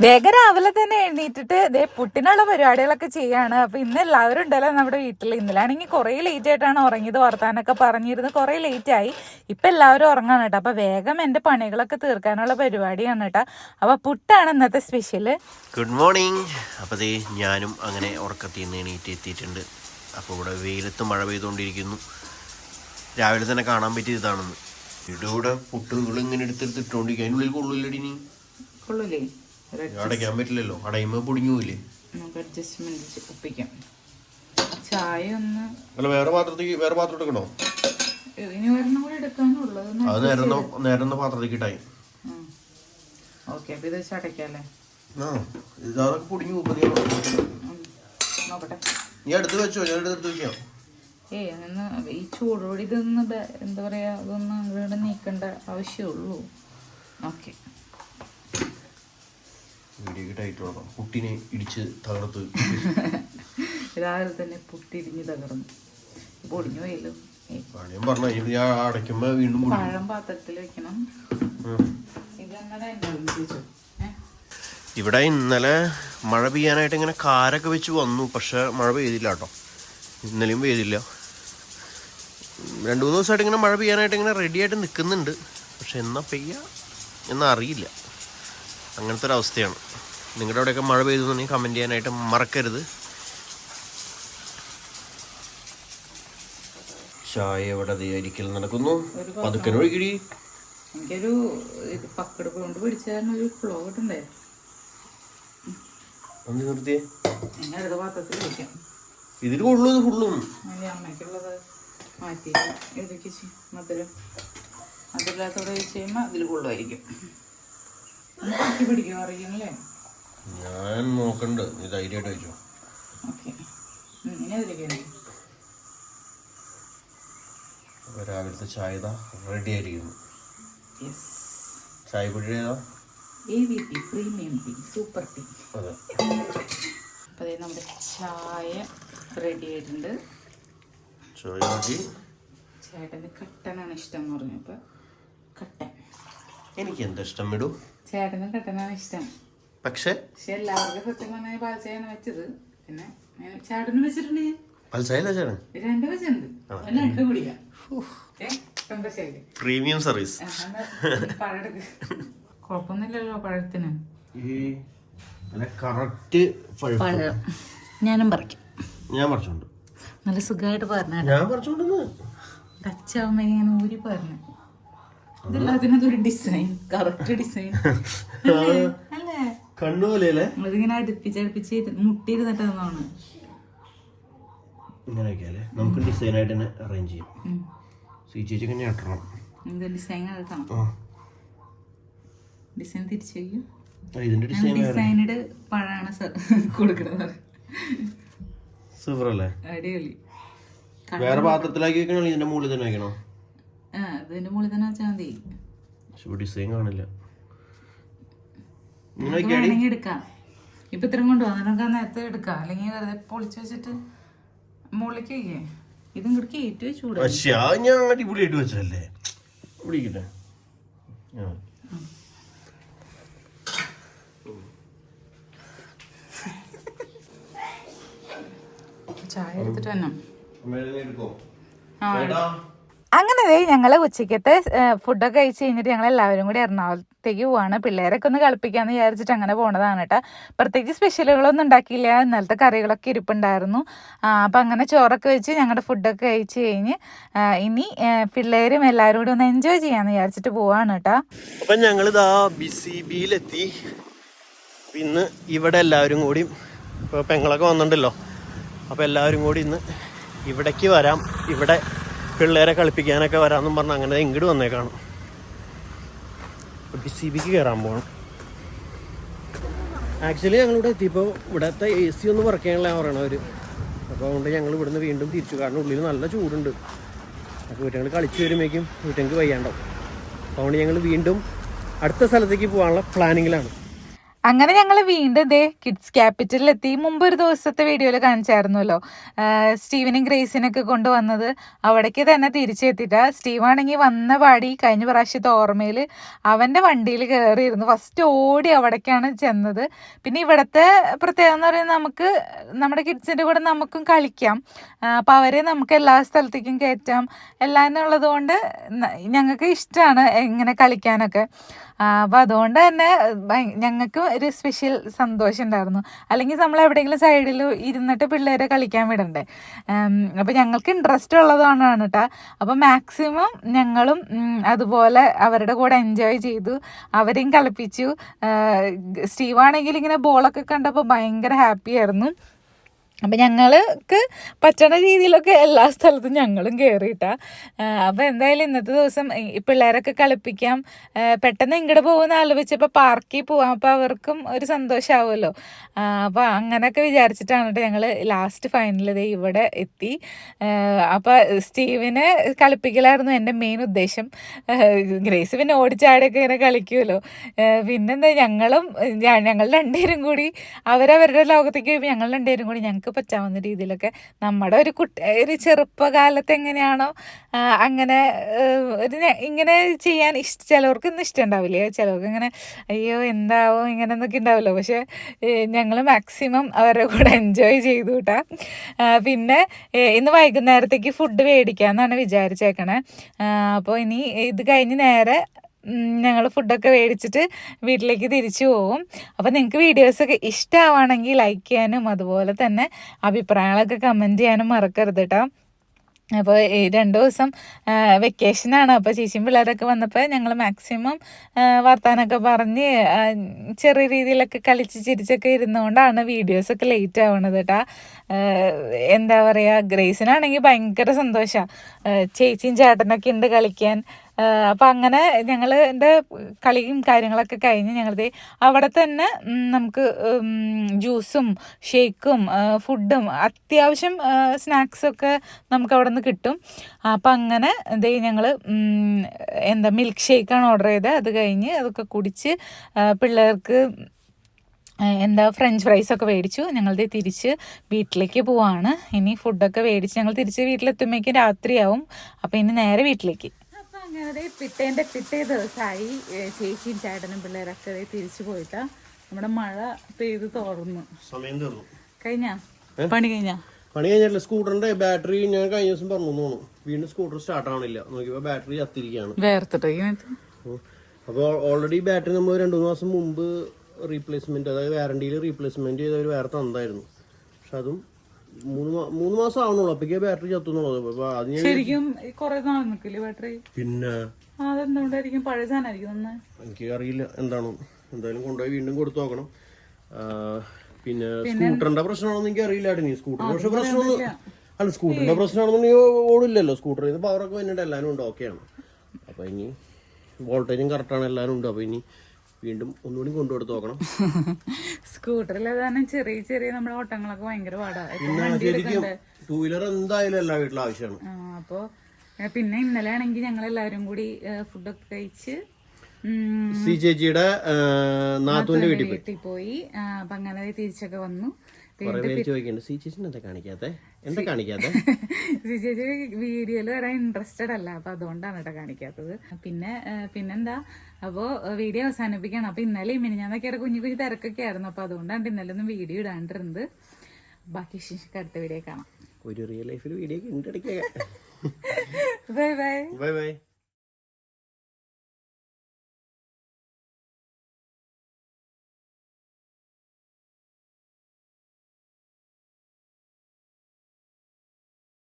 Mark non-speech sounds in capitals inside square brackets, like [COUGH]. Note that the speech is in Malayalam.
വേഗം രാവിലെ തന്നെ എണീറ്റിട്ട് ഇതേ പുട്ടിനുള്ള പരിപാടികളൊക്കെ ചെയ്യാണ്. അപ്പൊ ഇന്ന് എല്ലാവരും ഉണ്ടല്ലോ നമ്മുടെ വീട്ടിൽ ഇന്നലാണെങ്കിൽ കുറെ ലേറ്റ് ആയിട്ടാണ് ഉറങ്ങിയത്. വർത്താനൊക്കെ പറഞ്ഞിരുന്നു. കുറെ ലേറ്റ് ആയി. ഇപ്പൊ എല്ലാവരും ഉറങ്ങാണ് കേട്ടോ. അപ്പൊ വേഗം എന്റെ പണികളൊക്കെ തീർക്കാനുള്ള പരിപാടിയാണ് കേട്ടോ. അപ്പൊ പുട്ടാണ് ഇന്നത്തെ സ്പെഷ്യൽ ഗുഡ് മോർണിംഗ് അപ്പൊ ദേ ഞാനും അങ്ങനെ ഉറക്കത്തിൽ നിന്ന് എണീറ്റ് എത്തിയിട്ടുണ്ട്. അപ്പോൾ ഇവിടെ വെയിലത്ത് മഴ പെയ്തുകൊണ്ടിരിക്കുന്നു രാവിലെ തന്നെ കാണാൻ പറ്റിയ ഇതാണെന്ന്. ഇവിടെ ഇവിടെ പുട്ടുകൾ ഇങ്ങനെ എടുത്തെടുത്ത് ഇട്ടുകൊണ്ടിരിക്കുക അതിനുള്ളിൽ കൊള്ളില്ലടി നീ. കൊള്ളൂലേ അടയ്ക്കാൻ പറ്റില്ലല്ലോ. അടയുമ്പോൾ പൊടിഞ്ഞു പോയില്ലേ നമുക്ക് അഡ്ജസ്റ്റ്മെന്റ് ഒപ്പിക്കാം ചായ ഒന്ന് അല്ല വേറെ പാത്രത്തേക്ക് വേറെ പാത്രം എടുക്കണോ? ഇനി ഒരെണ്ണം കൂടെ എടുക്കാനുള്ളത് അത് നേരം നേരം പാത്രത്തേക്ക് ഇട്ടായി. ഓക്കെ അപ്പൊ ഇത് വെച്ച് അടയ്ക്കാല്ലേ ആ. ഇതൊക്കെ പൊടിഞ്ഞു പോകുമ്പോൾ നീ നോക്കട്ടെ. നീ വെച്ചോ. ഞാൻ എടുത്ത് വെക്കാം. ഏയ് ഈ ചൂടോടി ഇതൊന്ന് എന്താ പറയാ നീക്കേണ്ട ആവശ്യമുള്ളൂ ഓക്കെ. വീഡിയോക്ക് ടൈറ്റ് കൊടുക്കാം കുട്ടിനെ ഇടിച്ച് തകർത്ത്. [LAUGHS] രാവിലെ തന്നെ പൊട്ടിരിഞ്ഞ് തകർന്നു. പൊടിഞ്ഞു പോയല്ലോ. പണിയും പറഞ്ഞു ഞാൻ അടയ്ക്കുമ്പോ വീണ്ടും. പഴം പാത്രത്തിൽ വെക്കണം. ഇവിടെ ഇന്നലെ മഴ പെയ്യാനായിട്ട് ഇങ്ങനെ കാരൊക്കെ വെച്ച് വന്നു പക്ഷെ മഴ പെയ്തില്ല കേട്ടോ. ഇന്നലെയും പെയ്തില്ല. രണ്ട് മൂന്ന് ദിവസമായിട്ട് ഇങ്ങനെ മഴ പെയ്യാനായിട്ട് ഇങ്ങനെ റെഡി ആയിട്ട് നിൽക്കുന്നുണ്ട്. പക്ഷെ എന്നാ പെയ്യ എന്നാ അറിയില്ല അങ്ങനത്തെ ഒരു അവസ്ഥയാണ് നിങ്ങളുടെ അവിടെയൊക്കെ മഴ പെയ്തു പെയ്തുന്നുണ്ടെങ്കിൽ കമന്റ് ചെയ്യാനായിട്ട് മറക്കരുത്. ചായ ഇവിടെ ഒരിക്കൽ നടക്കുന്നു? പതുക്കൻ ഒഴുകിടി. എനിക്കൊരു ഇത് പക്കട് കൊണ്ട് പിടിച്ചാൽ ഒരു ഫ്ലോ കിട്ടണ്ടേ നിർത്തിയേ? അടുത്ത പാത്രത്തിൽ വെക്കാം ഇതിൽ കൊള്ളു ഫുള്ളും. അമ്മയ്ക്കുള്ളത് മാറ്റി ഇതിലേക്ക് ചി- മധുരം. മധുരത്തോടെ വെച്ച് കഴിയുമ്പോൾ അതിൽ കൊള്ളുമായിരിക്കും ഞാൻ നോക്കണ്ട്. നീ ധൈര്യമായിട്ട് വെച്ചോ രാവിലത്തെ ചായ റെഡി ആയിരിക്കുന്നു. ചായ പൊടി ഏതാ? പ്രീമിയം ടീ സൂപ്പർ ടീ അതെ. നമ്മുടെ ചായ റെഡി ആയിട്ടുണ്ട്. ചേട്ടന് കട്ടനാണ് ഇഷ്ടം എന്ന് പറഞ്ഞു അപ്പോൾ കട്ടൻ. എനിക്ക് എന്താ ഇഷ്ടം വിടൂ? ചേട്ടന് കട്ടനാണ് ഇഷ്ടം. പക്ഷേ? പക്ഷെ എല്ലാവർക്കും സത്യം പറഞ്ഞാൽ പാൽച്ചായാണ് വെച്ചത് പിന്നെ ഞാൻ ചേട്ടന് വെച്ചിട്ടുണ്ട്? ഞാൻ പൽച്ചായല്ല ചേട്ടൻ? രണ്ട് വെച്ചിട്ടുണ്ട്. അതിൽ രണ്ട് കുടിക്കാം. ഏ സന്തോഷായില്ലേ? Premium service. കുഴപ്പമൊന്നുമില്ലല്ലോ പഴത്തിന്. നല്ല കറക്റ്റ് പഴം. ഞാനും പറിക്കും. ഞാൻ പറിച്ചോണ്ട്. നല്ല സുഖമായിട്ട് പറഞ്ഞു ഞാൻ പറിച്ചോണ്ടെന്ന്. കച്ചാവുമ്പോ ഇങ്ങനെ ഊരി പറഞ്ഞു. ഡിസൈൻ കറക്റ്റ് ഡിസൈൻ അല്ലേ? കണ്ണു പോലെയല്ലേ നമ്മളിതിങ്ങനെ അടുപ്പിച്ച് അടുപ്പിച്ച് ഇരു- മുട്ടിയിരുന്നിട്ട് തന്നാണ് ഇങ്ങനെയൊക്കെ അല്ലേ നമുക്ക് ഡിസൈൻ ആയിട്ട് തന്നെ അറേഞ്ച് ചെയ്യാം. സീ ഇട്ടണം ഇത് ഡിസൈൻ എടുക്കണം ഡിസൈൻ തിരിച്ചു വയ്ക്കും ഇതിന്റെ ഡിസൈൻ ഡിസൈനഡ് സൂപ്പർ അല്ലേ? അടിപൊളി. വേറെ പാത്രത്തിലാക്കി വെക്കണോ? ഇതിന്റെ മുകളിൽ തന്നെ വെക്കണോ? ആ ഇതിന്റെ മുകളിൽ തന്നെ വെച്ചാൽ മതി. പക്ഷെ ഡിസൈൻ കാണില്ല. ഇങ്ങനെ നമുക്ക് വേണമെങ്കിൽ എടുക്കാം. ഇപ്പൊ ഇത്രയും കൊണ്ട് ആ നേരത്തെ എടുക്കാം. അല്ലെങ്കിൽ വെറുതെ പൊളിച്ചു വെച്ചിട്ട് മുകളിലേക്ക് വയ്ക്കേ ഇതും കൂടി. കയറ്റി വെച്ചൂടെ ഞാൻ അടിപൊളിയായിട്ട് വെച്ചതല്ലേ? പിടിക്കട്ടെ ചായ എടുത്തിട്ട് തന്നെ എടുക്കോ? ആ? അങ്ങനെ ദേ ഞങ്ങൾ ഉച്ചയ്ക്കത്തെ ഫുഡൊക്കെ കഴിച്ച് കഴിഞ്ഞിട്ട് ഞങ്ങൾ എല്ലാവരും കൂടി എറണാകുളത്തേക്ക് പോവാണ്. പിള്ളേരൊക്കെ ഒന്ന് കളിപ്പിക്കാന്ന് വിചാരിച്ചിട്ട് അങ്ങനെ പോണതാണ് കേട്ടോ. പ്രത്യേകിച്ച് സ്പെഷ്യലുകളൊന്നും ഉണ്ടാക്കിയില്ല. ഇന്നലത്തെ കറികളൊക്കെ ഇരിപ്പുണ്ടായിരുന്നു. അപ്പം അങ്ങനെ ചോറൊക്കെ വെച്ച് ഞങ്ങളുടെ ഫുഡൊക്കെ കഴിച്ച് കഴിഞ്ഞ് ഇനി പിള്ളേരും എല്ലാവരും കൂടി ഒന്ന് എൻജോയ് ചെയ്യാന്ന് വിചാരിച്ചിട്ട് പോവാണ് കേട്ടോ. അപ്പം ഞങ്ങൾ ബിയിലെത്തി. ഇന്ന് ഇവിടെ എല്ലാവരും കൂടി പെങ്ങളൊക്കെ വന്നിട്ടുണ്ടല്ലോ. അപ്പോൾ എല്ലാവരും കൂടി ഇന്ന് ഇവിടേക്ക് വരാം. ഇവിടെ പിള്ളേരെ കളിപ്പിക്കാനൊക്കെ വരാമെന്നും പറഞ്ഞ് അങ്ങനെ ഇങ്ങോട്ട് വന്നേക്കാണ് ബിസി ബിക്ക് കയറാൻ പോകണം ആക്ച്വലി ഞങ്ങളിവിടെ എത്തിയപ്പോൾ ഇവിടുത്തെ എ സി ഒന്ന് വർക്ക് ചെയ്യാനുള്ള പറയണവർ അപ്പോൾ അതുകൊണ്ട് ഞങ്ങൾ ഇവിടുന്ന് വീണ്ടും തിരിച്ചു. കാരണം ഉള്ളിൽ നല്ല ചൂടുണ്ട്. അപ്പോൾ വീട്ടുകൾ കളിച്ച് വരുമ്പോഴേക്കും വീട്ടങ്ങൾക്ക് വയ്യാണ്ടാവും. അതുകൊണ്ട് ഞങ്ങൾ വീണ്ടും അടുത്ത സ്ഥലത്തേക്ക് പോകാനുള്ള പ്ലാനിങ്ങിലാണ് അങ്ങനെ ഞങ്ങൾ വീണ്ടും ഇതേ കിഡ്സ് ക്യാപിറ്റലിൽ എത്തി മുമ്പ് ഒരു ദിവസത്തെ വീഡിയോയിൽ കാണിച്ചായിരുന്നല്ലോ. സ്റ്റീവനും ഗ്രേസിനൊക്കെ കൊണ്ടുവന്നത് അവിടേക്ക് തന്നെ തിരിച്ചെത്തിയിട്ട. സ്റ്റീവ് ആണെങ്കിൽ വന്ന പാടി കഴിഞ്ഞ പ്രാവശ്യത്തെ ഓർമ്മയിൽ അവന്റെ വണ്ടിയിൽ കയറിയിരുന്നു ഫസ്റ്റ് ഓടി അവിടേക്കാണ് ചെന്നത്. പിന്നെ ഇവിടുത്തെ പ്രത്യേകത എന്ന് പറയുന്നത് നമുക്ക് നമ്മുടെ കിഡ്സിന്റെ കൂടെ നമുക്കും കളിക്കാം. അപ്പോൾ അവരെ നമുക്ക് എല്ലാ സ്ഥലത്തേക്കും കയറ്റാം. എല്ലാം ഉള്ളത് കൊണ്ട് ഞങ്ങൾക്ക് ഇഷ്ടമാണ് എങ്ങനെ കളിക്കാനൊക്കെ. അപ്പോൾ അതുകൊണ്ട് തന്നെ ഞങ്ങൾക്ക് ഒരു സ്പെഷ്യൽ സന്തോഷം ഉണ്ടായിരുന്നു. അല്ലെങ്കിൽ നമ്മൾ എവിടെയെങ്കിലും സൈഡിൽ ഇരുന്നിട്ട് പിള്ളേരെ കളിക്കാൻ വിടണ്ടേ. അപ്പം ഞങ്ങൾക്ക് ഇൻട്രസ്റ്റ് ഉള്ളതാണ് കേട്ടോ അപ്പം മാക്സിമം ഞങ്ങളും അതുപോലെ അവരുടെ കൂടെ എൻജോയ് ചെയ്തു. അവരെയും കളിപ്പിച്ചു. സ്റ്റീവാണെങ്കിൽ ഇങ്ങനെ ബോളൊക്കെ കണ്ടപ്പോൾ ഭയങ്കര ഹാപ്പി ആയിരുന്നു. അപ്പം ഞങ്ങൾക്ക് പറ്റണ രീതിയിലൊക്കെ എല്ലാ സ്ഥലത്തും ഞങ്ങളും കയറിയിട്ടാണ് അപ്പോൾ എന്തായാലും ഇന്നത്തെ ദിവസം ഈ പിള്ളേരൊക്കെ കളിപ്പിക്കാം. പെട്ടെന്ന് ഇങ്ങോട്ട് പോകുമെന്ന് ആലോചിച്ചപ്പോൾ പാർക്കിൽ പോവാം. അപ്പോൾ അവർക്കും ഒരു സന്തോഷമാവുമല്ലോ അപ്പോൾ അങ്ങനെയൊക്കെ വിചാരിച്ചിട്ടാണ് ഞങ്ങൾ ലാസ്റ്റ് ഫൈനൽ ദേ ഇവിടെ എത്തി. അപ്പോൾ സ്റ്റീവിനെ കളിപ്പിക്കലായിരുന്നു എന്റെ മെയിൻ ഉദ്ദേശം. ഗ്രേസ് പിന്നെ ഓടിച്ചാടിയൊക്കെ ഇങ്ങനെ കളിക്കുമല്ലോ. പിന്നെന്താ ഞങ്ങളും ഞങ്ങൾ രണ്ടുപേരും കൂടി അവരവരുടെ ലോകത്തേക്ക് ഞങ്ങൾ രണ്ടുപേരും കൂടി ഞങ്ങൾക്ക് പറ്റാവുന്ന രീതിയിലൊക്കെ നമ്മുടെ ഒരു കുട്ടി ഒരു ചെറുപ്പകാലത്ത് എങ്ങനെയാണോ അങ്ങനെ ഒരു ഇങ്ങനെ ചെയ്യാൻ ഇഷ്ട ചിലവർക്ക് ഇന്ന് ഇഷ്ടം ഉണ്ടാവില്ലേ. ചിലവർക്ക് ഇങ്ങനെ അയ്യോ എന്താവോ? ഇങ്ങനെ എന്നൊക്കെ ഉണ്ടാവില്ലോ. പക്ഷെ ഞങ്ങൾ മാക്സിമം അവരുടെ കൂടെ എൻജോയ് ചെയ്തു കേട്ടാ പിന്നെ ഇന്ന് വൈകുന്നേരത്തേക്ക് ഫുഡ് മേടിക്കാമെന്നാണ് വിചാരിച്ചേക്കണേ. അപ്പോൾ ഇനി ഇത് കഴിഞ്ഞ് നേരെ ഞങ്ങൾ ഫുഡൊക്കെ മേടിച്ചിട്ട് വീട്ടിലേക്ക് തിരിച്ചു പോകും അപ്പോൾ നിങ്ങൾക്ക് വീഡിയോസൊക്കെ ഇഷ്ടമാവുകയാണെങ്കിൽ ലൈക്ക് ചെയ്യാനും അതുപോലെ തന്നെ അഭിപ്രായങ്ങളൊക്കെ കമന്റ് ചെയ്യാനും മറക്കരുത് കേട്ടോ അപ്പോൾ ഈ രണ്ട് ദിവസം വെക്കേഷനാണ് അപ്പോൾ ചേച്ചിയും പിള്ളേരൊക്കെ വന്നപ്പോൾ ഞങ്ങൾ മാക്സിമം വർത്താനൊക്കെ പറഞ്ഞ് ചെറിയ രീതിയിലൊക്കെ കളിച്ച് ചിരിച്ചൊക്കെ ഇരുന്നുകൊണ്ടാണ് വീഡിയോസൊക്കെ ലേറ്റ് ആവണത് കേട്ടാ എന്താ പറയുക ഗ്രേസിനാണെങ്കിൽ ഭയങ്കര സന്തോഷമാണ് ചേച്ചിയും ചേട്ടനൊക്കെ ഉണ്ട് കളിക്കാൻ. അപ്പം അങ്ങനെ ഞങ്ങൾ എന്റെ കളിയും കാര്യങ്ങളൊക്കെ കഴിഞ്ഞ് ഞങ്ങളുടെ അവിടെ തന്നെ നമുക്ക് ജ്യൂസും ഷേക്കും ഫുഡും അത്യാവശ്യം സ്നാക്സൊക്കെ നമുക്ക് അവിടെ നിന്ന് കിട്ടും. അപ്പം അങ്ങനെ ഇത് ഞങ്ങൾ എന്താ മിൽക്ക് ഷേക്കാണ് ഓർഡർ ചെയ്തത് അത് കഴിഞ്ഞ് അതൊക്കെ കുടിച്ച് പിള്ളേർക്ക് എന്താ ഫ്രഞ്ച് ഫ്രൈസ് ഒക്കെ മേടിച്ചു. ഞങ്ങളുടെ തിരിച്ച് വീട്ടിലേക്ക് പോവാണ്. ഇനി ഫുഡൊക്കെ മേടിച്ച് ഞങ്ങൾ തിരിച്ച് വീട്ടിലെത്തുമ്പോഴേക്കും രാത്രിയാവും. അപ്പം ഇനി നേരെ വീട്ടിലേക്ക്. ദേ പിറ്റേന്റെ പിറ്റേ ദിവസമായി ചേച്ചിയും ചേട്ടനും പിള്ളേരൊക്കെ ദേ തിരിച്ചു പോയിട്ടാ നമ്മുടെ മഴ പെയ്ത് തോർന്നു. സമയം തീർന്നു. കഴിഞ്ഞാ? പണി കഴിഞ്ഞ? പണി കഴിഞ്ഞാൽ സ്കൂട്ടറിന്റെ ബാറ്ററി ഞാൻ കഴിഞ്ഞ ദിവസം പറഞ്ഞു തോന്നുന്നു. വീണ്ടും സ്കൂട്ടർ സ്റ്റാർട്ട് ആവണില്ല. നോക്കിയപ്പോ ബാറ്ററി ചത്തിരിക്കുകയാണ്. അപ്പൊ അപ്പോൾ ഓൾറെഡി ബാറ്ററി നമ്മൾ രണ്ട് മൂന്ന് മാസം മുമ്പ് റീപ്ലേസ്മെന്റ് അതായത് വാറണ്ടിയിൽ റീപ്ലേസ്മെന്റ് ചെയ്ത ഒരു വേറെ തന്നായിരുന്നു പക്ഷെ അതും മൂന്ന് മാസം ആവണുള്ളൂ. അപ്പൊ ബാറ്ററി ചത്തുന്നുള്ളത്. ശരിക്കും കുറെ നാൾ നിൽക്കില്ലേ ബാറ്ററി? പിന്നെ? അതെന്തുകൊണ്ടായിരിക്കും? പഴയ സാധനമായിരിക്കും തന്നെ എനിക്ക് അറിയില്ല. എന്താണ്? എന്തായാലും കൊണ്ടുപോയി വീണ്ടും കൊടുത്തു നോക്കണം. പിന്നെ സ്കൂട്ടറിന്റെ പ്രശ്നമാണെന്ന് എനിക്ക് അറിയില്ല സ്കൂട്ടർ പക്ഷെ പ്രശ്നമൊന്നും അല്ല സ്കൂട്ടറിന്റെ പ്രശ്നമാണെന്നുണ്ടെങ്കിൽ ഓടില്ലല്ലോ. സ്കൂട്ടറിൽ നിന്ന് പവറൊക്കെ വന്നിട്ട് എല്ലാവരും ഉണ്ട്. ഓക്കെയാണ് അപ്പൊ ഇനി വോൾട്ടേജും കറക്റ്റാണ് എല്ലാവരും ഉണ്ട്. അപ്പൊ ഇനി വീണ്ടും ഒന്നുകൂടി കൊണ്ടുകൊടുത്ത് നോക്കണം. [LAUGHS] സ്കൂട്ടറിൽ ചെറിയ ചെറിയ നമ്മുടെ ഓട്ടങ്ങളൊക്കെ ഭയങ്കര പാടാണ് ടൂ വീലർ എന്തായാലും എല്ലാ വീട്ടിലും ആവശ്യമാണ്. അപ്പൊ പിന്നെ ഇന്നലെ ആണെങ്കിൽ ഞങ്ങൾ എല്ലാവരും കൂടി ഫുഡൊക്കെ കഴിച്ച് സി ചേച്ചിയുടെ നാത്തുവിന്റെ വീട്ടിൽ പോയി. വീട്ടിൽ പോയി. അപ്പൊ അങ്ങനെ തിരിച്ചൊക്കെ വന്നു. കുറെ പേര് ചോദിക്കുന്നുണ്ട് സി ചേച്ചിനെ എന്താ കാണിക്കാത്തെ? എന്താ കാണിക്കാത്തെ? [LAUGHS] ചേച്ചി വീഡിയോയിൽ വരാൻ ഇൻട്രസ്റ്റഡ് അല്ല അപ്പൊ അതുകൊണ്ടാണ് കേട്ടോ കാണിക്കാത്തത്. പിന്നെ പിന്നെന്താ? അപ്പോൾ വീഡിയോ അവസാനിപ്പിക്കണം. അപ്പൊ ഇന്നലെ മിനിഞ്ഞാന്നൊക്കെ കുഞ്ഞു കുഞ്ഞു തിരക്കൊക്കെ ആയിരുന്നു. അപ്പൊ അതുകൊണ്ടാണ് ഇന്നലെ ഒന്നും വീഡിയോ ഇടാണ്ടിരുന്നത്. ബാക്കി അടുത്ത വീഡിയോ കാണാം. ഒരു റിയൽ ലൈഫിൽ വീഡിയോ ഉണ്ട് ബൈ ബൈ ബൈ ബൈ